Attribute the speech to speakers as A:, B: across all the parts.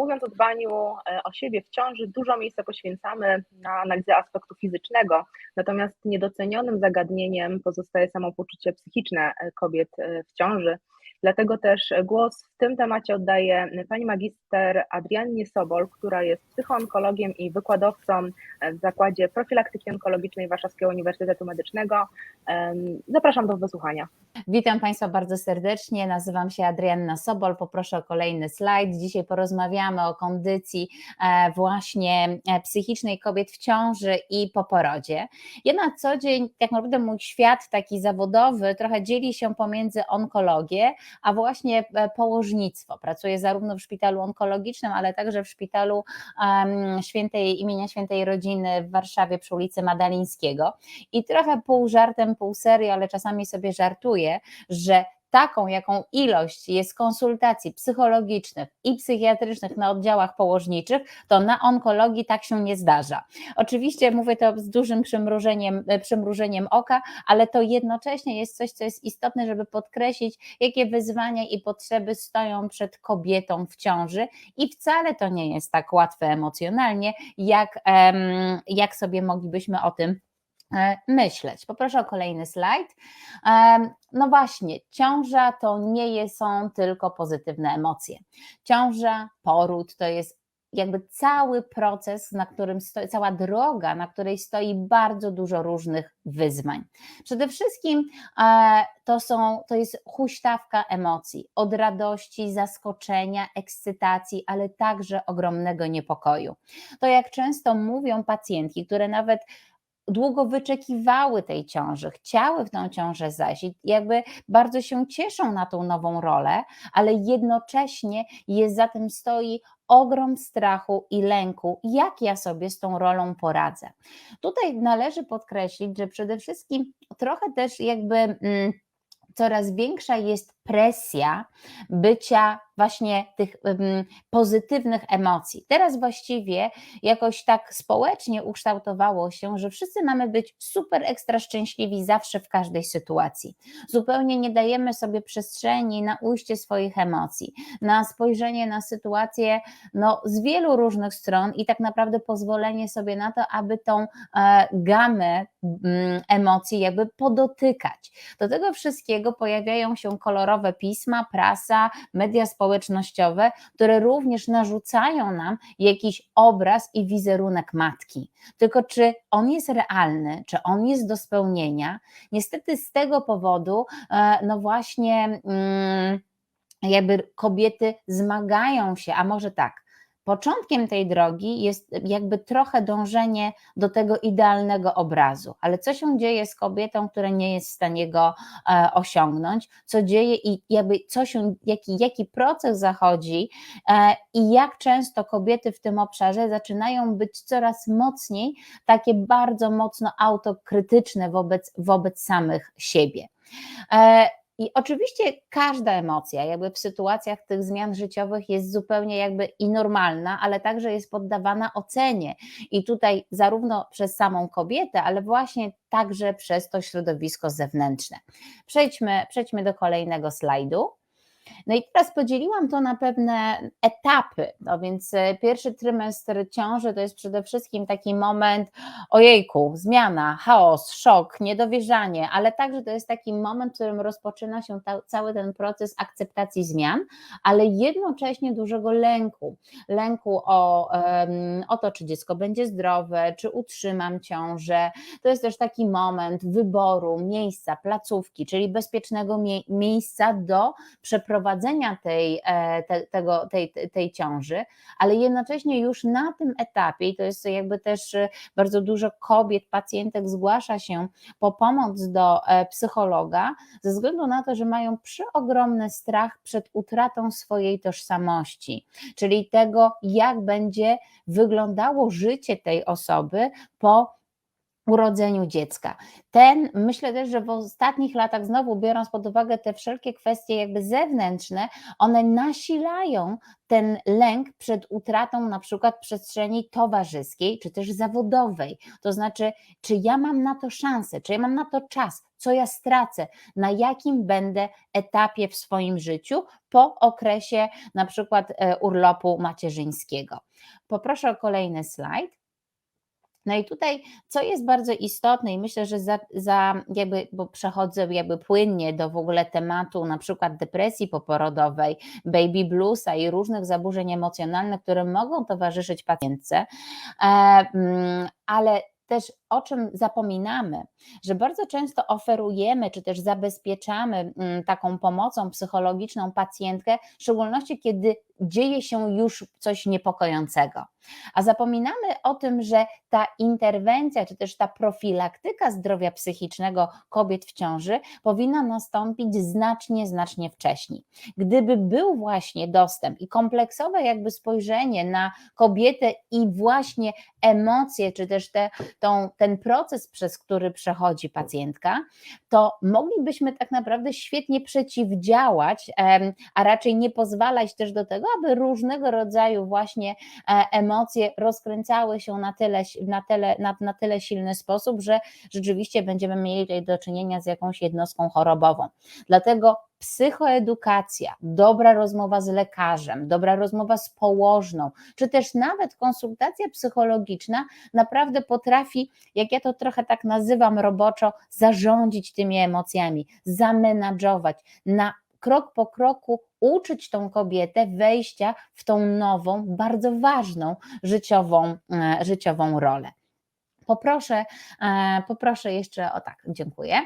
A: mówiąc o dbaniu e, o siebie w ciąży, dużo miejsca poświęcamy na analizę aspektu fizycznego, natomiast niedocenionym zagadnieniem pozostaje samopoczucie psychiczne e, kobiet e, w ciąży. Dlatego też głos w tym temacie oddaję pani magister Adriannie Sobol, która jest psychoonkologiem i wykładowcą w Zakładzie Profilaktyki Onkologicznej Warszawskiego Uniwersytetu Medycznego. Zapraszam do wysłuchania.
B: Witam Państwa bardzo serdecznie. Nazywam się Adrianna Sobol. Poproszę o kolejny slajd. Dzisiaj porozmawiamy o kondycji e, właśnie e, psychicznej kobiet w ciąży i po porodzie. Ja na co dzień, tak naprawdę mój świat taki zawodowy trochę dzieli się pomiędzy onkologię, a właśnie e, położnictwo. Pracuję zarówno w szpitalu onkologicznym, ale także w szpitalu świętej, imienia świętej rodziny w Warszawie przy ulicy Madalińskiego. I trochę pół żartem, pół serio, ale czasami sobie żartuję, że taką, jaką ilość jest konsultacji psychologicznych i psychiatrycznych na oddziałach położniczych, to na onkologii tak się nie zdarza. Oczywiście mówię to z dużym przymrużeniem, przymrużeniem oka, ale to jednocześnie jest coś, co jest istotne, żeby podkreślić, jakie wyzwania i potrzeby stoją przed kobietą w ciąży i wcale to nie jest tak łatwe emocjonalnie, jak, jak sobie moglibyśmy o tym E, myśleć. Poproszę o kolejny slajd. E, no właśnie, ciąża to nie są tylko pozytywne emocje. Ciąża, poród to jest jakby cały proces, na którym stoi, cała droga, na której stoi bardzo dużo różnych wyzwań. Przede wszystkim e, to, są, to jest huśtawka emocji, od radości, zaskoczenia, ekscytacji, ale także ogromnego niepokoju. To jak często mówią pacjentki, które nawet długo wyczekiwały tej ciąży, chciały w tą ciążę zajść i jakby bardzo się cieszą na tą nową rolę, ale jednocześnie jest za tym stoi ogrom strachu i lęku, jak ja sobie z tą rolą poradzę. Tutaj należy podkreślić, że przede wszystkim trochę też jakby. Mm, coraz większa jest presja bycia właśnie tych pozytywnych emocji. Teraz właściwie jakoś tak społecznie ukształtowało się, że wszyscy mamy być super ekstra szczęśliwi zawsze w każdej sytuacji. Zupełnie nie dajemy sobie przestrzeni na ujście swoich emocji, na spojrzenie na sytuację no, z wielu różnych stron i tak naprawdę pozwolenie sobie na to, aby tą e, gamę mm, emocji jakby podotykać. Do tego wszystkiego pojawiają się kolorowe pisma, prasa, media społecznościowe, które również narzucają nam jakiś obraz i wizerunek matki. Tylko czy on jest realny, czy on jest do spełnienia? Niestety z tego powodu, e, no właśnie, mm, jakby kobiety zmagają się, a może tak, Początkiem tej drogi jest jakby trochę dążenie do tego idealnego obrazu, ale co się dzieje z kobietą, która nie jest w stanie go e, osiągnąć, co dzieje i jakby co się, jaki, jaki proces zachodzi e, i jak często kobiety w tym obszarze zaczynają być coraz mocniej takie bardzo mocno autokrytyczne wobec, wobec samych siebie. I oczywiście każda emocja, jakby w sytuacjach tych zmian życiowych jest zupełnie jakby i normalna, ale także jest poddawana ocenie. I tutaj zarówno przez samą kobietę, ale właśnie także przez to środowisko zewnętrzne. Przejdźmy, przejdźmy do kolejnego slajdu. No i teraz podzieliłam to na pewne etapy. No więc e, pierwszy trymestr ciąży to jest przede wszystkim taki moment ojejku, zmiana, chaos, szok, niedowierzanie, ale także to jest taki moment, w którym rozpoczyna się ta, cały ten proces akceptacji zmian, ale jednocześnie dużego lęku. Lęku o, o to, czy dziecko będzie zdrowe, czy utrzymam ciążę. To jest też taki moment wyboru miejsca, placówki, czyli bezpiecznego mie miejsca do przeprowadzenia przeprowadzenia tej, e, te, tego, tej, tej ciąży, ale jednocześnie już na tym etapie, i to jest jakby też e, bardzo dużo kobiet, pacjentek zgłasza się po pomoc do e, psychologa, ze względu na to, że mają przeogromny strach przed utratą swojej tożsamości, czyli tego, jak będzie wyglądało życie tej osoby po urodzeniu dziecka. Ten, myślę też, że w ostatnich latach, znowu biorąc pod uwagę te wszelkie kwestie jakby zewnętrzne, one nasilają ten lęk przed utratą na przykład przestrzeni towarzyskiej czy też zawodowej. To znaczy, czy ja mam na to szansę, czy ja mam na to czas, co ja stracę, na jakim będę etapie w swoim życiu po okresie na przykład e, urlopu macierzyńskiego. Poproszę o kolejny slajd. No i tutaj, co jest bardzo istotne, i myślę, że za, za, jakby, bo przechodzę jakby płynnie do w ogóle tematu na przykład depresji poporodowej, baby bluesa i różnych zaburzeń emocjonalnych, które mogą towarzyszyć pacjentce, e, mm, ale też o czym zapominamy, że bardzo często oferujemy czy też zabezpieczamy mm, taką pomocą psychologiczną pacjentkę, w szczególności kiedy dzieje się już coś niepokojącego. A zapominamy o tym, że ta interwencja czy też ta profilaktyka zdrowia psychicznego kobiet w ciąży powinna nastąpić znacznie, znacznie wcześniej. Gdyby był właśnie dostęp i kompleksowe jakby spojrzenie na kobietę i właśnie emocje, czy też te, tą, ten proces, przez który przechodzi pacjentka, to moglibyśmy tak naprawdę świetnie przeciwdziałać, a raczej nie pozwalać też do tego, aby różnego rodzaju właśnie e, emocje rozkręcały się na tyle, na tyle, na, na tyle silny sposób, że rzeczywiście będziemy mieli tutaj do czynienia z jakąś jednostką chorobową. Dlatego psychoedukacja, dobra rozmowa z lekarzem, dobra rozmowa z położną, czy też nawet konsultacja psychologiczna naprawdę potrafi, jak ja to trochę tak nazywam roboczo, zarządzić tymi emocjami, zamenadżować, na krok po kroku uczyć tą kobietę wejścia w tą nową, bardzo ważną życiową, e, życiową rolę. Poproszę, e, poproszę jeszcze, o tak, dziękuję.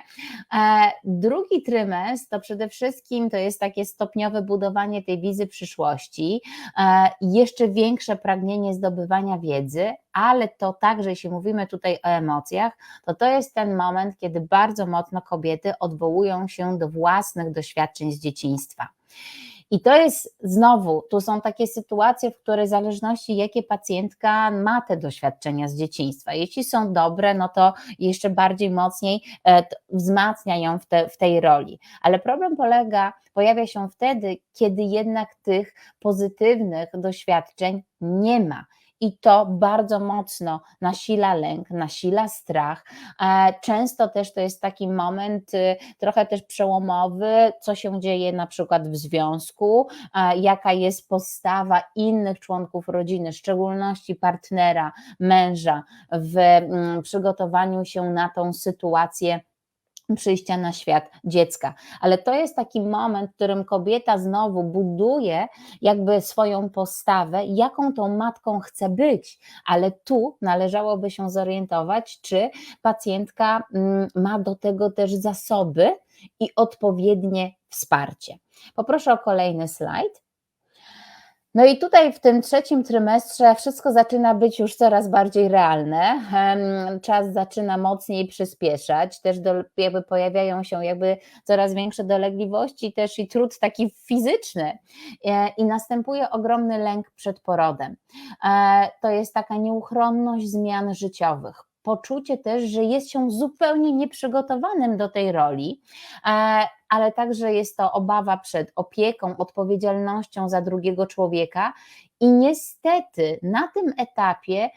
B: E, drugi trymestr to przede wszystkim to jest takie stopniowe budowanie tej wizy przyszłości, e, jeszcze większe pragnienie zdobywania wiedzy, ale to także, jeśli mówimy tutaj o emocjach, to to jest ten moment, kiedy bardzo mocno kobiety odwołują się do własnych doświadczeń z dzieciństwa. I to jest znowu, tu są takie sytuacje, w których w zależności jakie pacjentka ma te doświadczenia z dzieciństwa. Jeśli są dobre, no to jeszcze bardziej mocniej e, wzmacnia ją w, te, w tej roli. Ale problem polega, pojawia się wtedy, kiedy jednak tych pozytywnych doświadczeń nie ma i to bardzo mocno nasila lęk, nasila strach. E, często też to jest taki moment y, trochę też przełomowy, co się dzieje na przykład w związku, e, jaka jest postawa innych członków rodziny, w szczególności partnera, męża w mm, przygotowaniu się na tą sytuację przyjścia na świat dziecka. Ale to jest taki moment, w którym kobieta znowu buduje jakby swoją postawę, jaką tą matką chce być, ale tu należałoby się zorientować, czy pacjentka mm, ma do tego też zasoby i odpowiednie wsparcie. Poproszę o kolejny slajd. No i tutaj w tym trzecim trymestrze wszystko zaczyna być już coraz bardziej realne. Czas zaczyna mocniej przyspieszać, też do, jakby pojawiają się jakby coraz większe dolegliwości, też i trud taki fizyczny e, i następuje ogromny lęk przed porodem. E, to jest taka nieuchronność zmian życiowych poczucie też, że jest się zupełnie nieprzygotowanym do tej roli, e, ale także jest to obawa przed opieką, odpowiedzialnością za drugiego człowieka. I niestety na tym etapie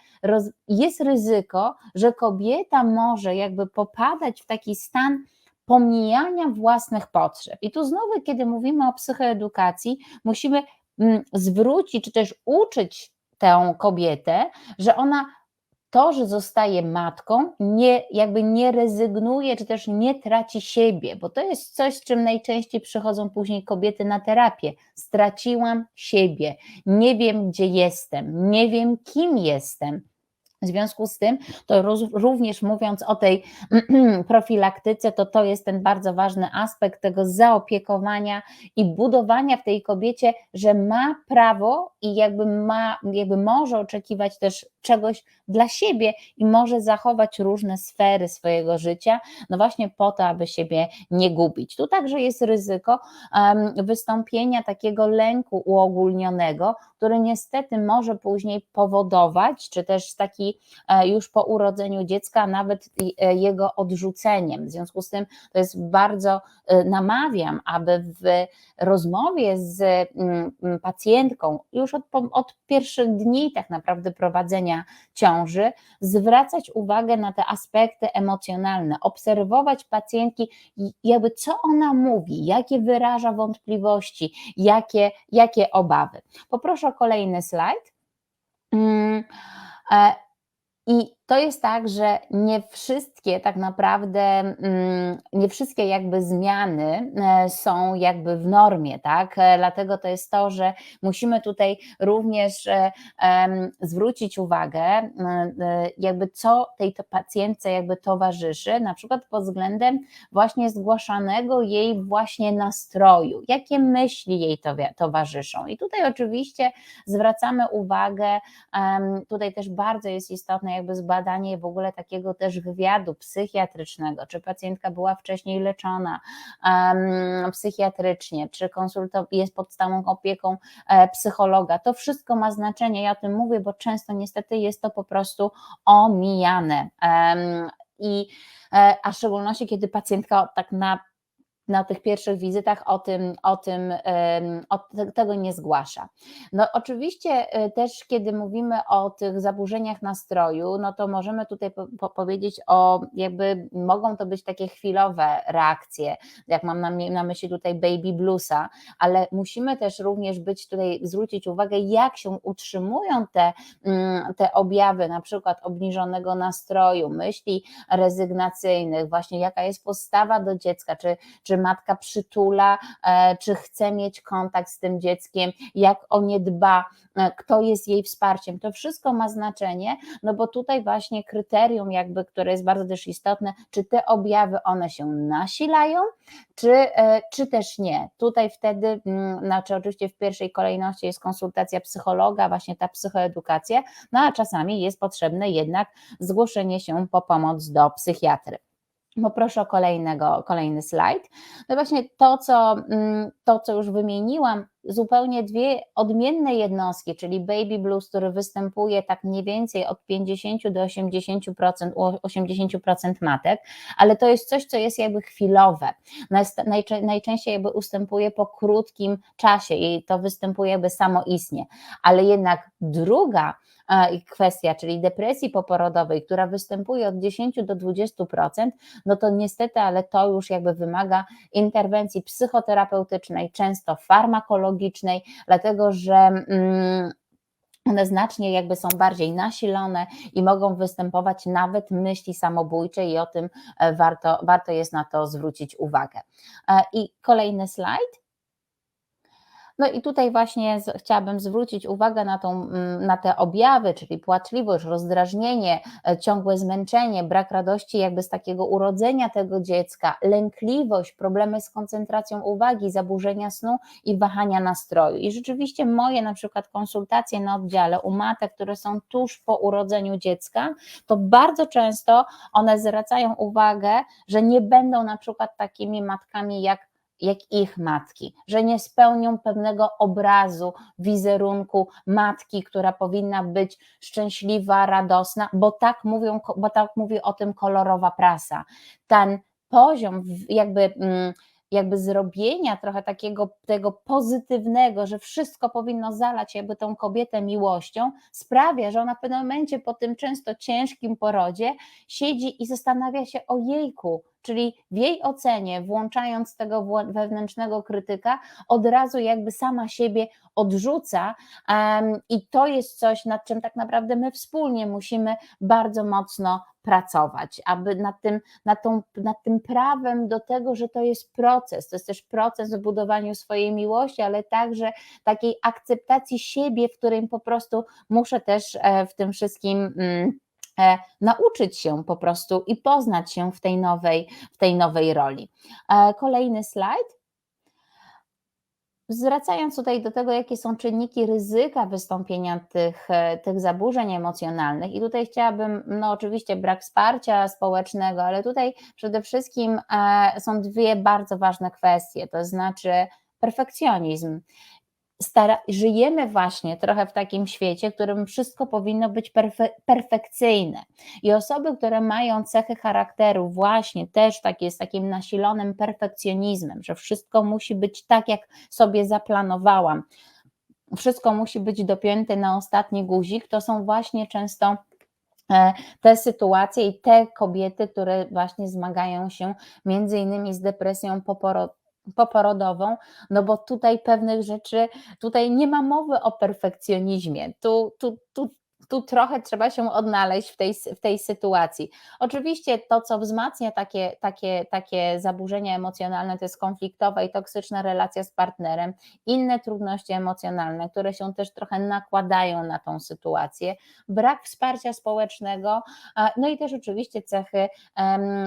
B: jest ryzyko, że kobieta może jakby popadać w taki stan pomijania własnych potrzeb. I tu znowu, kiedy mówimy o psychoedukacji, musimy mm, zwrócić, czy też uczyć tę kobietę, że ona to, że zostaje matką, nie, jakby nie rezygnuje, czy też nie traci siebie, bo to jest coś, z czym najczęściej przychodzą później kobiety na terapię. Straciłam siebie, nie wiem, gdzie jestem, nie wiem, kim jestem. W związku z tym, to również mówiąc o tej profilaktyce, to to jest ten bardzo ważny aspekt tego zaopiekowania i budowania w tej kobiecie, że ma prawo i jakby ma, jakby może oczekiwać też czegoś dla siebie i może zachować różne sfery swojego życia, no właśnie po to, aby siebie nie gubić. Tu także jest ryzyko wystąpienia takiego lęku uogólnionego, który niestety może później powodować, czy też taki e, już po urodzeniu dziecka, nawet e, jego odrzuceniem. W związku z tym to jest bardzo namawiam, aby w rozmowie z mm, mm, pacjentką już od, od pierwszych dni tak naprawdę prowadzenia ciąży zwracać uwagę na te aspekty emocjonalne, obserwować pacjentki, jakby co ona mówi, jakie wyraża wątpliwości, jakie, jakie obawy. Poproszę o kolejny slajd. Mm, e, I to jest tak, że nie wszystkie tak naprawdę, mm, nie wszystkie jakby zmiany e, są jakby w normie, tak? E, dlatego to jest to, że musimy tutaj również e, zwrócić uwagę, jakby co tej pacjentce jakby towarzyszy, na przykład pod względem właśnie zgłaszanego jej właśnie nastroju, jakie myśli jej towarzyszą. I tutaj oczywiście zwracamy uwagę, tutaj też bardzo jest istotne jakby zbadanie, badanie w ogóle takiego też wywiadu psychiatrycznego, czy pacjentka była wcześniej leczona um, psychiatrycznie, czy jest pod stałą opieką e, psychologa. To wszystko ma znaczenie. Ja o tym mówię, bo często niestety jest to po prostu omijane. Um, i e, a w szczególności, kiedy pacjentka tak na na tych pierwszych wizytach o tym, o tym o tego nie zgłasza. No oczywiście e, też kiedy mówimy o tych zaburzeniach nastroju, no to możemy tutaj po, po powiedzieć o jakby mogą to być takie chwilowe reakcje, jak mam na, na myśli tutaj baby bluesa, ale musimy też również być tutaj, zwrócić uwagę jak się utrzymują te, mm, te objawy, na przykład obniżonego nastroju, myśli rezygnacyjnych, właśnie jaka jest postawa do dziecka, czy, czy matka przytula, e, czy chce mieć kontakt z tym dzieckiem, jak o nie dba, e, kto jest jej wsparciem. To wszystko ma znaczenie, no bo tutaj właśnie kryterium, jakby, które jest bardzo też istotne, czy te objawy one się nasilają, czy, e, czy też nie. Tutaj wtedy, mm, znaczy oczywiście w pierwszej kolejności jest konsultacja psychologa, właśnie ta psychoedukacja, no a czasami jest potrzebne jednak zgłoszenie się po pomoc do psychiatry. Poproszę o kolejnego, kolejny slajd. No właśnie to co, mm, to, co już wymieniłam, zupełnie dwie odmienne jednostki, czyli baby blues, który występuje tak mniej więcej od 50 do 80%, 80% matek, ale to jest coś, co jest jakby chwilowe. Najczęściej jakby ustępuje po krótkim czasie i to występuje jakby samoistnie, ale jednak druga kwestia, czyli depresji poporodowej, która występuje od 10 do 20%, no to niestety, ale to już jakby wymaga interwencji psychoterapeutycznej, często farmakologicznej, dlatego że mm, one znacznie jakby są bardziej nasilone i mogą występować nawet myśli samobójcze i o tym e, warto, warto jest na to zwrócić uwagę. E, I kolejny slajd. No i tutaj właśnie chciałabym zwrócić uwagę na, tą, mm, na te objawy, czyli płaczliwość, rozdrażnienie, e, ciągłe zmęczenie, brak radości jakby z takiego urodzenia tego dziecka, lękliwość, problemy z koncentracją uwagi, zaburzenia snu i wahania nastroju. I rzeczywiście moje na przykład konsultacje na oddziale u matek, które są tuż po urodzeniu dziecka, to bardzo często one zwracają uwagę, że nie będą na przykład takimi matkami jak jak ich matki, że nie spełnią pewnego obrazu, wizerunku matki, która powinna być szczęśliwa, radosna, bo tak mówią, bo tak mówi o tym kolorowa prasa. Ten poziom jakby mm, jakby zrobienia trochę takiego tego pozytywnego, że wszystko powinno zalać jakby tą kobietę miłością, sprawia, że ona w pewnym momencie po tym często ciężkim porodzie siedzi i zastanawia się o jejku, czyli w jej ocenie, włączając tego wewnętrznego krytyka, od razu jakby sama siebie odrzuca i to jest coś, nad czym tak naprawdę my wspólnie musimy bardzo mocno pracować, aby nad tym, nad, tą, nad tym prawem do tego, że to jest proces, to jest też proces w budowaniu swojej miłości, ale także takiej akceptacji siebie, w którym po prostu muszę też e, w tym wszystkim mm, nauczyć się po prostu i poznać się w tej nowej, w tej nowej roli. E, kolejny slajd. Zwracając tutaj do tego, jakie są czynniki ryzyka wystąpienia tych, e, tych zaburzeń emocjonalnych, i tutaj chciałabym, no oczywiście brak wsparcia społecznego, ale tutaj przede wszystkim są dwie bardzo ważne kwestie, to znaczy perfekcjonizm stara, żyjemy właśnie trochę w takim świecie, w którym wszystko powinno być perfe, perfekcyjne. I osoby, które mają cechy charakteru, właśnie też takie z takim nasilonym perfekcjonizmem, że wszystko musi być tak, jak sobie zaplanowałam, wszystko musi być dopięte na ostatni guzik, to są właśnie często e, te sytuacje i te kobiety, które właśnie zmagają się między innymi z depresją poporodową no bo tutaj pewnych rzeczy, tutaj nie ma mowy o perfekcjonizmie, tu, tu, tu, tu trochę trzeba się odnaleźć w tej, w tej sytuacji. Oczywiście to, co wzmacnia takie, takie, takie zaburzenia emocjonalne, to jest konfliktowa i toksyczna relacja z partnerem, inne trudności emocjonalne, które się też trochę nakładają na tą sytuację, brak wsparcia społecznego, no i też oczywiście cechy,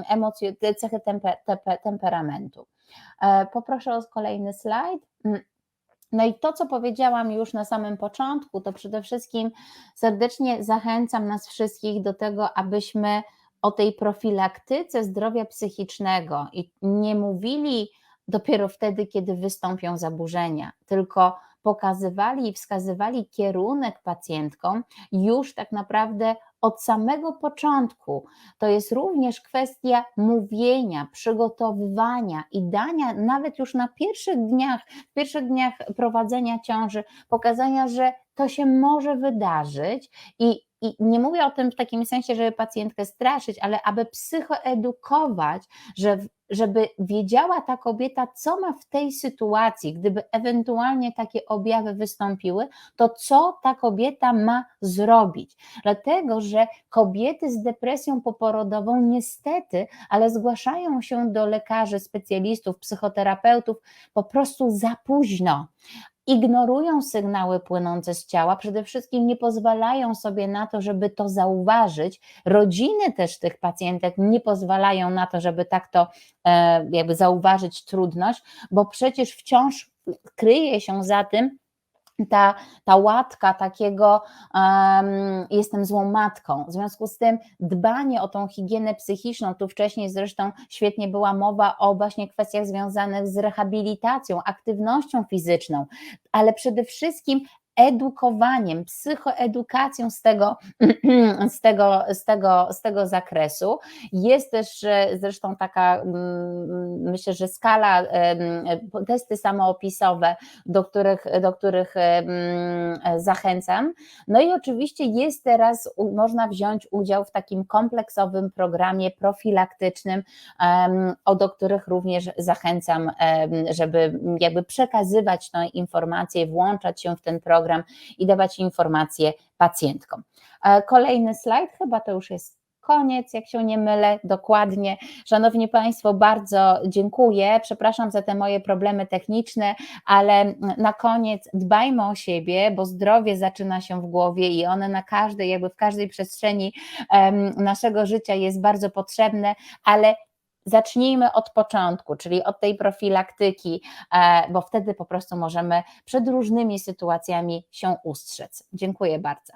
B: emocje, cechy temper, temperamentu. E, poproszę o kolejny slajd. Mm. No i to, co powiedziałam już na samym początku, to przede wszystkim serdecznie zachęcam nas wszystkich do tego, abyśmy o tej profilaktyce zdrowia psychicznego i nie mówili dopiero wtedy, kiedy wystąpią zaburzenia, tylko pokazywali i wskazywali kierunek pacjentkom już tak naprawdę od samego początku. To jest również kwestia mówienia, przygotowywania i dania nawet już na pierwszych dniach, w pierwszych dniach prowadzenia ciąży, pokazania, że to się może wydarzyć i i nie mówię o tym w takim sensie, żeby pacjentkę straszyć, ale aby psychoedukować, że, żeby wiedziała ta kobieta, co ma w tej sytuacji, gdyby ewentualnie takie objawy wystąpiły, to co ta kobieta ma zrobić. Dlatego, że kobiety z depresją poporodową niestety, ale zgłaszają się do lekarzy, specjalistów, psychoterapeutów po prostu za późno ignorują sygnały płynące z ciała, przede wszystkim nie pozwalają sobie na to, żeby to zauważyć. Rodziny też tych pacjentek nie pozwalają na to, żeby tak to e, jakby zauważyć trudność, bo przecież wciąż kryje się za tym ta, ta łatka takiego um, jestem złą matką. W związku z tym dbanie o tą higienę psychiczną, tu wcześniej zresztą świetnie była mowa o właśnie kwestiach związanych z rehabilitacją, aktywnością fizyczną, ale przede wszystkim edukowaniem, psychoedukacją z tego, z tego, z tego, z tego zakresu. Jest też zresztą taka, mm, myślę, że skala, testy samoopisowe, do których, do których zachęcam. No i oczywiście jest teraz, można wziąć udział w takim kompleksowym programie profilaktycznym, do których również zachęcam, żeby jakby przekazywać tę informację, włączać się w ten program program i dawać informacje pacjentkom. E, kolejny slajd, chyba to już jest koniec, jak się nie mylę, dokładnie. Szanowni Państwo, bardzo dziękuję. Przepraszam za te moje problemy techniczne, ale na koniec dbajmy o siebie, bo zdrowie zaczyna się w głowie i one na każdej, jakby w każdej przestrzeni naszego życia jest bardzo potrzebne, ale zacznijmy od początku, czyli od tej profilaktyki, e, bo wtedy po prostu możemy przed różnymi sytuacjami się ustrzec. Dziękuję bardzo.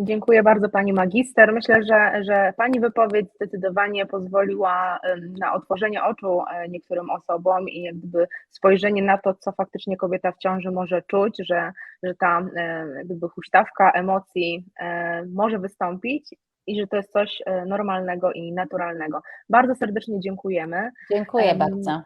A: Dziękuję bardzo Pani Magister. Myślę, że, że Pani wypowiedź zdecydowanie pozwoliła na otworzenie oczu e, niektórym osobom i jak gdyby spojrzenie na to, co faktycznie kobieta w ciąży może czuć, że, że ta e, gdyby huśtawka emocji może wystąpić i że to jest coś e, normalnego i naturalnego. Bardzo serdecznie dziękujemy.
B: Dziękuję bardzo.